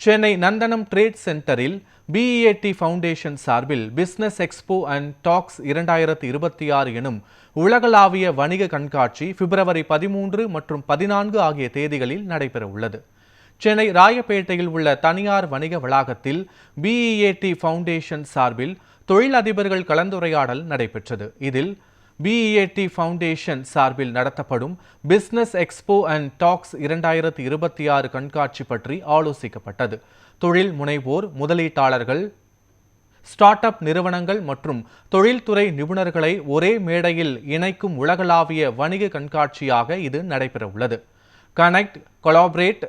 Chennai Nandanam trade சென்டரில் B E A T foundation சார்பில் business expo and talks இரண்டாயிரத்தி இருபத்தி ஆறு எனும் உலகளாவிய வணிக கண்காட்சி பிப்ரவரி பதிமூன்று மற்றும் பதினான்கு ஆகிய தேதிகளில் நடைபெற உள்ளது சென்னை ராயப்பேட்டையில் உள்ள தனியார் வணிக வளாகத்தில் பிஇஏடி ஃபவுண்டேஷன் சார்பில் தொழிலதிபர்கள் கலந்துரையாடல் நடைபெற்றது. இதில் பிஇஏடி ஃபவுண்டேஷன் சார்பில் நடத்தப்படும் பிஸ்னஸ் எக்ஸ்போ அண்ட் டாக்ஸ் இரண்டாயிரத்தி இருபத்தி ஆறு கண்காட்சி பற்றி ஆலோசிக்கப்பட்டது. தொழில் முனைவோர் முதலீட்டாளர்கள் ஸ்டார்ட் அப் நிறுவனங்கள் மற்றும் தொழில்துறை நிபுணர்களை ஒரே மேடையில் இணைக்கும் உலகளாவிய வணிக கண்காட்சியாக இது நடைபெறவுள்ளது. கனெக்ட் கொலாபரேட்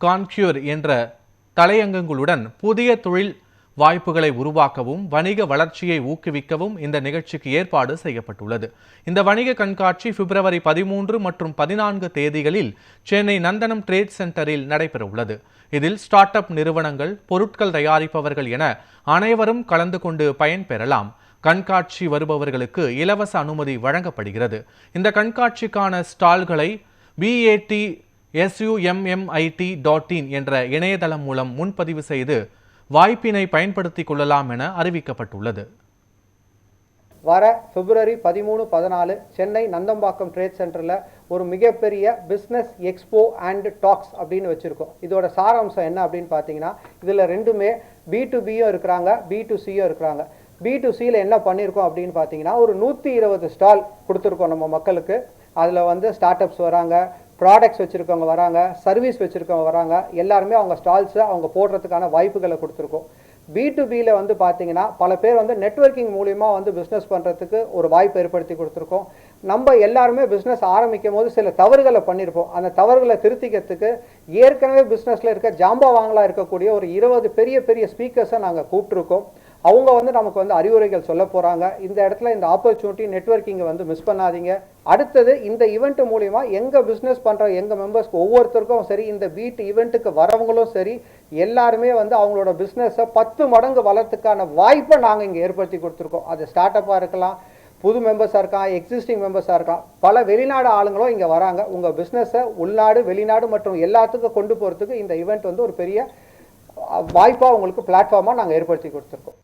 கான்க்யூர் என்ற தலையங்கங்களுடன் புதிய தொழில் வாய்ப்புகளை உருவாக்கவும் வணிக வளர்ச்சியை ஊக்குவிக்கவும் இந்த நிகழ்ச்சிக்கு ஏற்பாடு செய்யப்பட்டுள்ளது. இந்த வணிக கண்காட்சி பிப்ரவரி பதிமூன்று மற்றும் பதினான்கு தேதிகளில் சென்னை நந்தனம் ட்ரேட் சென்டரில் நடைபெறவுள்ளது. இதில் ஸ்டார்ட் அப் நிறுவனங்கள் பொருட்கள் தயாரிப்பவர்கள் என அனைவரும் கலந்து கொண்டு பயன்பெறலாம் கண்காட்சி வருபவர்களுக்கு இலவச அனுமதி வழங்கப்படுகிறது. இந்த கண்காட்சிக்கான ஸ்டால்களை பிஏடி எஸ்யூஎம்எம்ஐடி டாட் இன் என்ற இணையதளம் மூலம் முன்பதிவு செய்து வாய்ப்பினை பயன்படுத்திக் கொள்ளலாம் என அறிவிக்கப்பட்டுள்ளது. வர பிப்ரவரி பதிமூணு பதினாலு சென்னை நந்தம்பாக்கம் ட்ரேட் சென்டரில் ஒரு மிகப்பெரிய பிஸ்னஸ் எக்ஸ்போ அண்ட் டாக்ஸ் அப்படின்னு வச்சுருக்கோம். இதோட சாராம்சம் என்ன அப்படின்னு பார்த்தீங்கன்னா இதில் ரெண்டுமே பி டு பியும் இருக்கிறாங்க பி டு சியும் இருக்கிறாங்க. பி டு சியில் என்ன பண்ணியிருக்கோம் அப்படின்னு பார்த்தீங்கன்னா ஒரு நூற்றி இருபது ஸ்டால் கொடுத்துருக்கோம் நம்ம மக்களுக்கு. அதில் வந்து ஸ்டார்ட் அப்ஸ் வராங்க ப்ராடக்ட்ஸ் வச்சுருக்கவங்க வராங்க சர்வீஸ் வச்சுருக்கவங்க வராங்க எல்லாருமே அவங்க ஸ்டால்ஸை அவங்க போடுறதுக்கான வாய்ப்புகளை கொடுத்துருக்கோம். பி டு பியில் வந்து பார்த்தீங்கன்னா பல பேர் வந்து நெட்வொர்க்கிங் மூலிமா வந்து பிஸ்னஸ் பண்ணுறதுக்கு ஒரு வாய்ப்பு ஏற்படுத்தி கொடுத்துருக்கோம். நம்ம எல்லாருமே பிஸ்னஸ் ஆரம்பிக்கும் போது சில தவறுகளை பண்ணியிருப்போம் அந்த தவறுகளை திருத்திக்கிறதுக்கு ஏற்கனவே பிஸ்னஸில் இருக்க ஜாம்பவாங்களாக இருக்கக்கூடிய ஒரு இருபது பெரிய பெரிய ஸ்பீக்கர்ஸை நாங்கள் கூப்பிட்ருக்கோம் அவங்க வந்து நமக்கு வந்து அறிவுரைகள் சொல்ல போகிறாங்க இந்த இடத்துல இந்த ஆப்பர்ச்சுனிட்டி நெட்வொர்க்கிங்கை வந்து மிஸ் பண்ணாதீங்க. அடுத்தது இந்த இவெண்ட் மூலிமா எங்கள் பிஸ்னஸ் பண்ணுற எங்கள் மெம்பர்ஸ்க்கு ஒவ்வொருத்தருக்கும் சரி இந்த வீட்டு இவெண்ட்டுக்கு வரவங்களும் சரி எல்லாருமே வந்து அவங்களோட பிஸ்னஸை பத்து மடங்கு வளர்த்துக்கான வாய்ப்பை நாங்கள் இங்கே ஏற்படுத்தி கொடுத்துருக்கோம். அது ஸ்டார்ட் அப்பாக இருக்கலாம் புது மெம்பர்ஸாக இருக்கலாம் எக்ஸிஸ்டிங் மெம்பர்ஸாக இருக்கலாம். பல வெளிநாடு ஆளுங்களும் இங்கே வராங்க. உங்கள் பிஸ்னஸை உள்நாடு வெளிநாடு மற்றும் எல்லாத்துக்கும் கொண்டு போகிறதுக்கு இந்த ஈவெண்ட் வந்து ஒரு பெரிய வாய்ப்பாக உங்களுக்கு பிளாட்ஃபார்மாக நாங்கள் ஏற்படுத்தி கொடுத்துருக்கோம்.